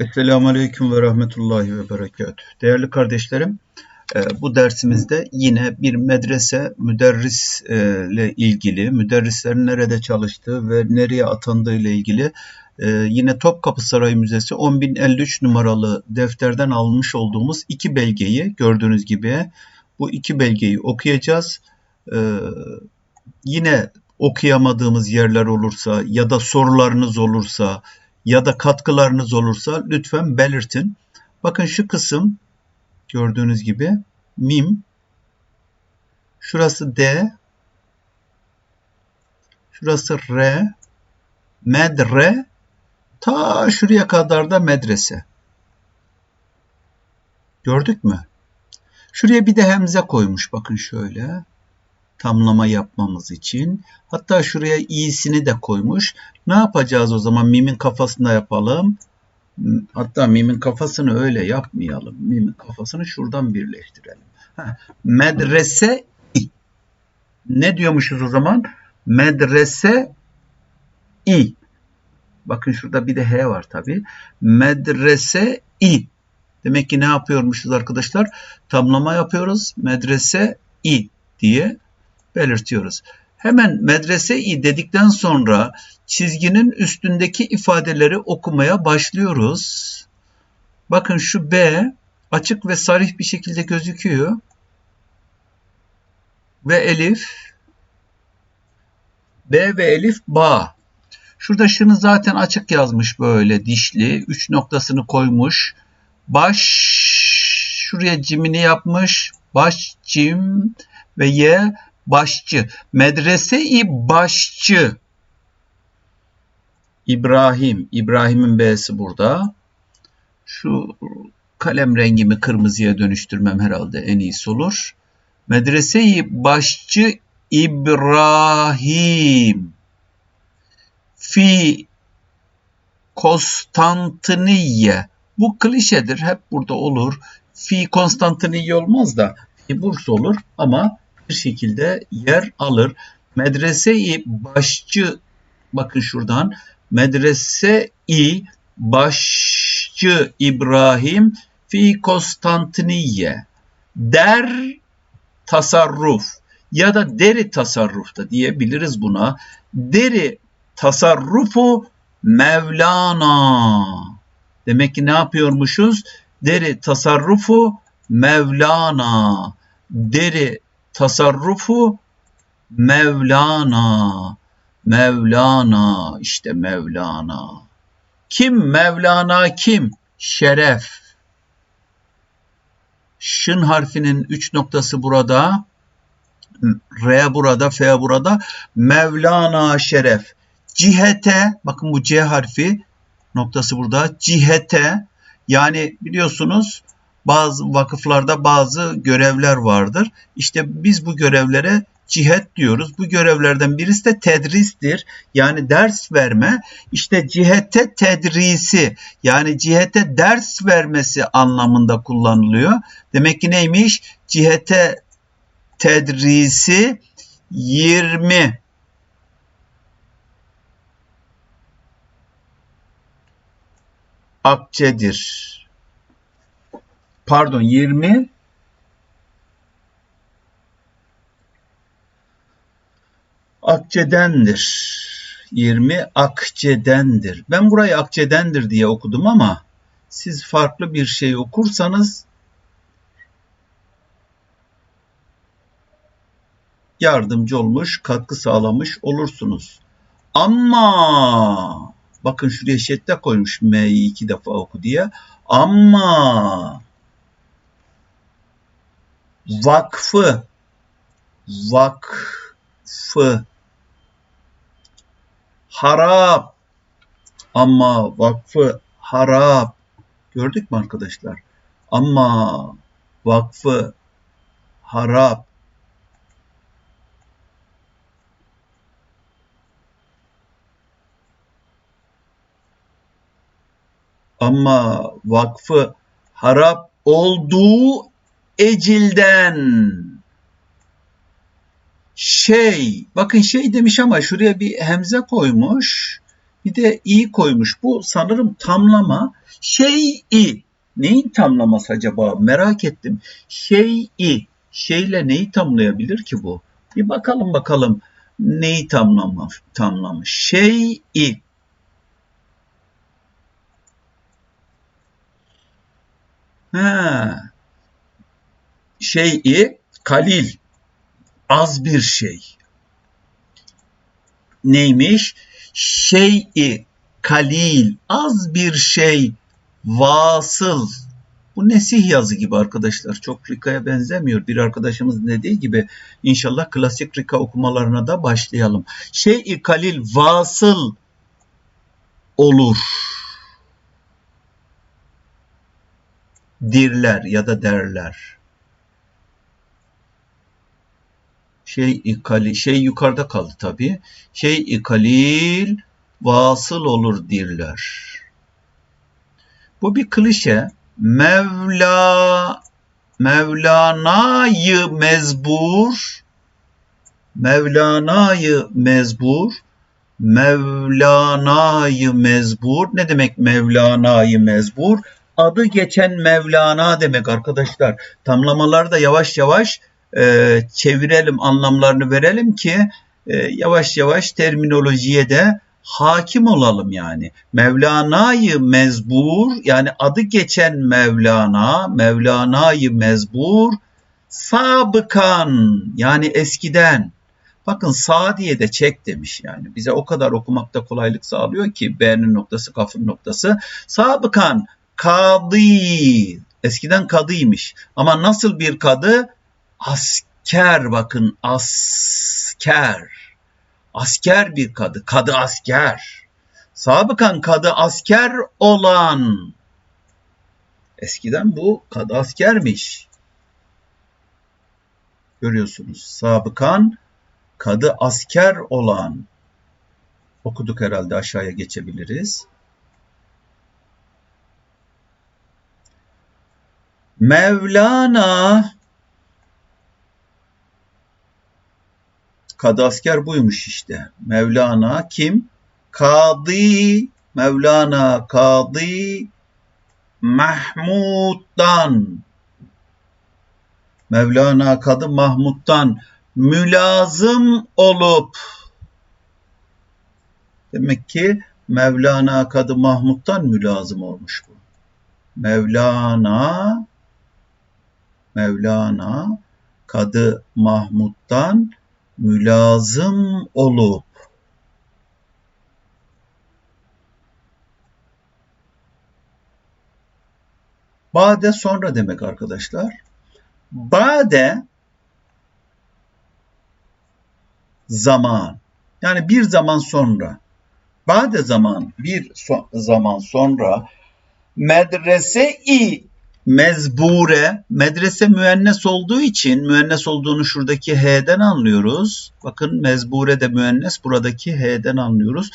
Esselamu Aleyküm ve Rahmetullahi ve Berekatühü. Değerli kardeşlerim, e, bu dersimizde yine bir medrese müderris e, ile ilgili, müderrislerin nerede çalıştığı ve nereye atandığı ile ilgili e, yine Topkapı Sarayı Müzesi 10.053 numaralı defterden almış olduğumuz iki belgeyi gördüğünüz gibi bu iki belgeyi okuyacağız. Yine okuyamadığımız yerler olursa ya da sorularınız olursa ya da katkılarınız olursa lütfen belirtin. Bakın şu kısım gördüğünüz gibi mim. Şurası D. Şurası R. Medre. Ta şuraya kadar da medrese. Gördük mü? Şuraya bir de hemze koymuş. Bakın şöyle tamlama yapmamız için. Hatta şuraya i'sini de koymuş. Ne yapacağız o zaman? Mimin kafasında yapalım. Hatta mimin kafasını öyle yapmayalım. Mimin kafasını şuradan birleştirelim. Medrese i. Ne diyormuşuz o zaman? Medrese i. Bakın şurada bir de h var tabi. Medrese i. Demek ki ne yapıyormuşuz arkadaşlar? Tamlama yapıyoruz. Medrese i diye belirtiyoruz. Hemen medrese-i dedikten sonra çizginin üstündeki ifadeleri okumaya başlıyoruz. Bakın şu B açık ve sarih bir şekilde gözüküyor. Ve elif B ve elif ba. Şurada şunu zaten açık yazmış böyle dişli. Üç noktasını koymuş. Baş şuraya cimini yapmış. Baş cim ve ye başçı. Medrese-i başçı. İbrahim. İbrahim'in B'si burada. Şu kalem rengimi kırmızıya dönüştürmem herhalde en iyisi olur. Medrese-i başçı İbrahim. Fi Konstantiniye. Bu klişedir. Hep burada olur. Fi Konstantiniye olmaz da Burs olur ama şekilde yer alır. Medrese-i başçı bakın şuradan medrese-i başçı İbrahim fi Konstantiniye der tasarruf ya da deri tasarruf da diyebiliriz buna. Deri tasarrufu Mevlana. Demek ki ne yapıyormuşuz? Deri tasarrufu Mevlana. Deri tasarrufu Mevlana. Mevlana işte Mevlana. Kim Mevlana kim? Şeref. Şın harfinin üç noktası burada. R burada, F burada. Mevlana şeref. Cihete, bakın bu C harfi noktası burada. Cihete, yani biliyorsunuz bazı vakıflarda bazı görevler vardır. İşte biz bu görevlere cihet diyoruz. Bu görevlerden birisi de tedristir. Yani ders verme. İşte cihete tedrisi yani cihete ders vermesi anlamında kullanılıyor. Demek ki neymiş? Cihete tedrisi 20 akçedir pardon 20 Akçedendir. 20 Akçedendir. Ben burayı Akçedendir diye okudum ama siz farklı bir şey okursanız yardımcı olmuş, katkı sağlamış olursunuz. Ama bakın şuraya şedde koymuş M'yi iki defa oku diye. Ama vakfı. Vakfı. Harap. Ama vakfı harap. Gördük mü arkadaşlar? Ama vakfı harap. Ama vakfı harap olduğu ecilden şey bakın şey demiş ama şuraya bir hemze koymuş Bir de i koymuş. Bu sanırım tamlama. Şey-i. Neyin tamlaması acaba? Merak ettim. Şey-i. Şeyle neyi tamlayabilir ki bu? Bir bakalım bakalım neyi tamlama, tamlamış. Şey-i. Ha. Şeyi kalil az bir şey. Neymiş? Şeyi kalil az bir şey vasıl. Bu nesih yazı gibi arkadaşlar. Çok Rika'ya benzemiyor. Bir arkadaşımız dediği gibi inşallah klasik Rika okumalarına da başlayalım. Şey-i kalil vasıl olur. Dirler ya da derler. Şey kalil, şey yukarıda kaldı tabi. Şey kalil vasıl olur dirler. Bu bir klişe. Mevla Mevlana'yı mezbur Mevlana'yı mezbur Mevlana'yı mezbur ne demek Mevlana'yı mezbur? Adı geçen Mevlana demek arkadaşlar. Tamlamaları da yavaş yavaş e, çevirelim, anlamlarını verelim ki e, yavaş yavaş terminolojiye de hakim olalım yani. Mevlana'yı mezbur yani adı geçen Mevlana, Mevlana'yı mezbur sabıkan yani eskiden. Bakın sağ diye de çek demiş yani. Bize o kadar okumakta kolaylık sağlıyor ki B'nin noktası, kafın noktası. Sabıkan kadı. Eskiden kadıymış. Ama nasıl bir kadı? Asker bakın asker asker bir kadı, kadı asker. Sabıkan kadı asker olan. Eskiden bu kadı askermiş. Görüyorsunuz. Sabıkan kadı asker olan. Okuduk herhalde aşağıya geçebiliriz. Mevlana Kadı asker buymuş işte. Mevlana kim? Kadı Mevlana Kadı Mahmud'dan Mevlana Kadı Mahmud'dan mülazım olup demek ki Mevlana Kadı Mahmud'dan mülazım olmuş bu. Mevlana Mevlana Kadı Mahmud'dan mülazım olup Bade sonra demek arkadaşlar. Bade zaman. Yani bir zaman sonra. Bade zaman bir so zaman sonra medrese-i mezbure medrese müennes olduğu için müennes olduğunu şuradaki H'den anlıyoruz. Bakın mezbure de müennes buradaki H'den anlıyoruz.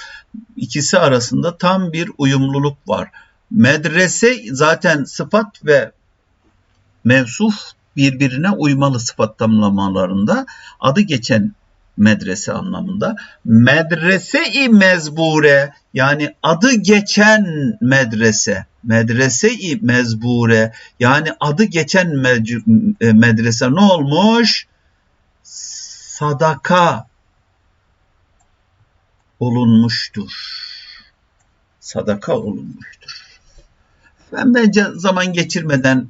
İkisi arasında tam bir uyumluluk var. Medrese zaten sıfat ve mevsuf birbirine uymalı sıfat tamlamalarında adı geçen medrese anlamında. Medrese-i mezbure yani adı geçen medrese. Medrese-i mezbure yani adı geçen e, medrese ne olmuş? Sadaka olunmuştur. Sadaka olunmuştur. Ben bence zaman geçirmeden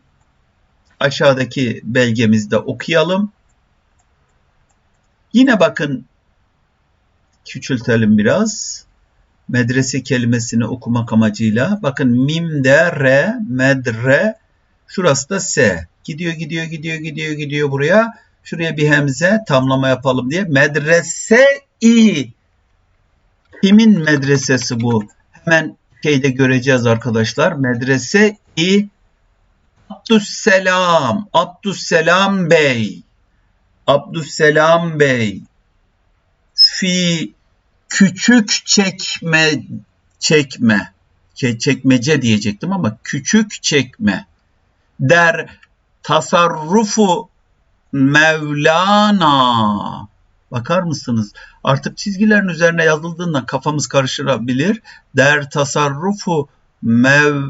aşağıdaki belgemizde okuyalım. Yine bakın küçültelim biraz. Medrese kelimesini okumak amacıyla. Bakın mimde re, medre, şurası da s. Gidiyor, gidiyor, gidiyor, gidiyor, gidiyor buraya. Şuraya bir hemze tamlama yapalım diye. Medrese-i. Kimin medresesi bu? Hemen şeyde göreceğiz arkadaşlar. Medrese-i Abdüsselam. Abdüsselam Bey. Abdüsselam Bey fi küçük çekme çekme çekmece diyecektim ama küçük çekme der tasarrufu Mevlana Bakar mısınız? Artık çizgilerin üzerine yazıldığından kafamız karışabilir. Der tasarrufu Mevlana.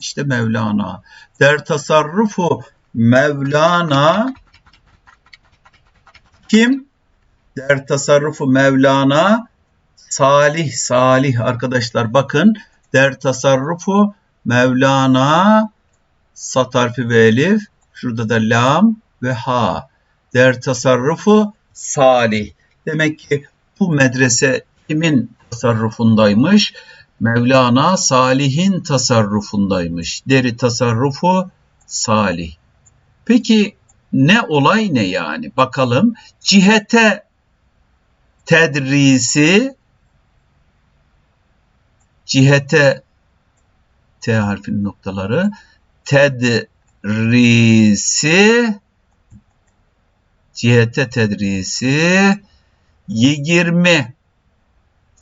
İşte Mevlana. Der tasarrufu Mevlana kim? Der tasarrufu Mevlana Salih Salih arkadaşlar bakın der tasarrufu Mevlana sat harfi ve elif şurada da lam ve ha der tasarrufu Salih demek ki bu medrese kimin tasarrufundaymış? Mevlana Salih'in tasarrufundaymış. Deri tasarrufu Salih. Peki ne olay ne yani? Bakalım. Cihete tedrisi cihete T harfinin noktaları tedrisi cihete tedrisi 20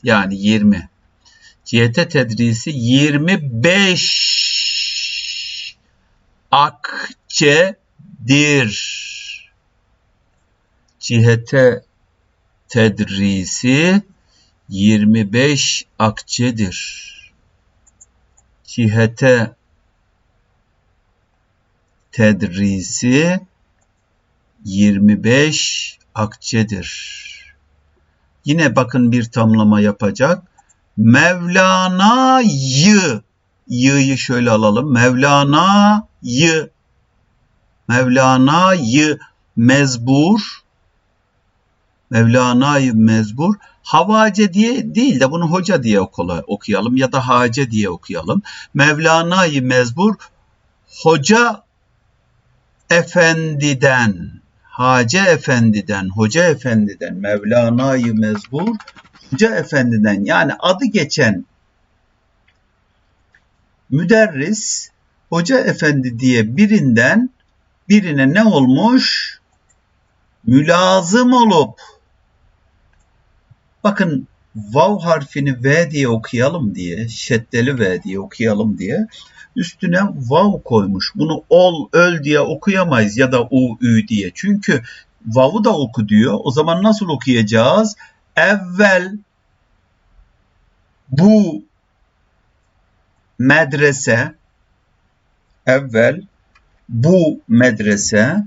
yani 20 cihete tedrisi 25 akçedir cihete tedrisi 25 akçedir. Cihete tedrisi 25 akçedir. Yine bakın bir tamlama yapacak. Mevlana'yı y'yi şöyle alalım. Mevlana'yı Mevlana'yı mezbur Mevlana'yı mezbur Havace diye değil de bunu hoca diye okuyalım ya da hace diye okuyalım. Mevlana'yı mezbur hoca efendiden, hace efendiden, hoca efendiden, Mevlana'yı mezbur hoca efendiden yani adı geçen müderris hoca efendi diye birinden birine ne olmuş? Mülazım olup Bakın vav harfini V diye okuyalım diye, şeddeli V diye okuyalım diye üstüne vav koymuş. Bunu ol, öl diye okuyamayız ya da u, ü diye. Çünkü vav'u da oku diyor. O zaman nasıl okuyacağız? Evvel bu medrese evvel bu medrese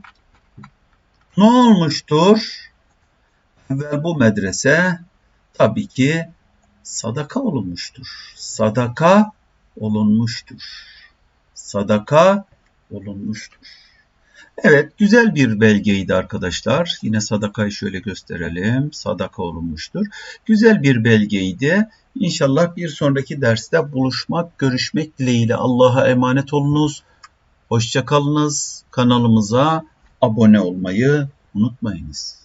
ne olmuştur? Evvel bu medrese tabii ki sadaka olunmuştur. Sadaka olunmuştur. Sadaka olunmuştur. Evet güzel bir belgeydi arkadaşlar. Yine sadakayı şöyle gösterelim. Sadaka olunmuştur. Güzel bir belgeydi. İnşallah bir sonraki derste buluşmak, görüşmek dileğiyle Allah'a emanet olunuz. Hoşçakalınız. Kanalımıza abone olmayı unutmayınız.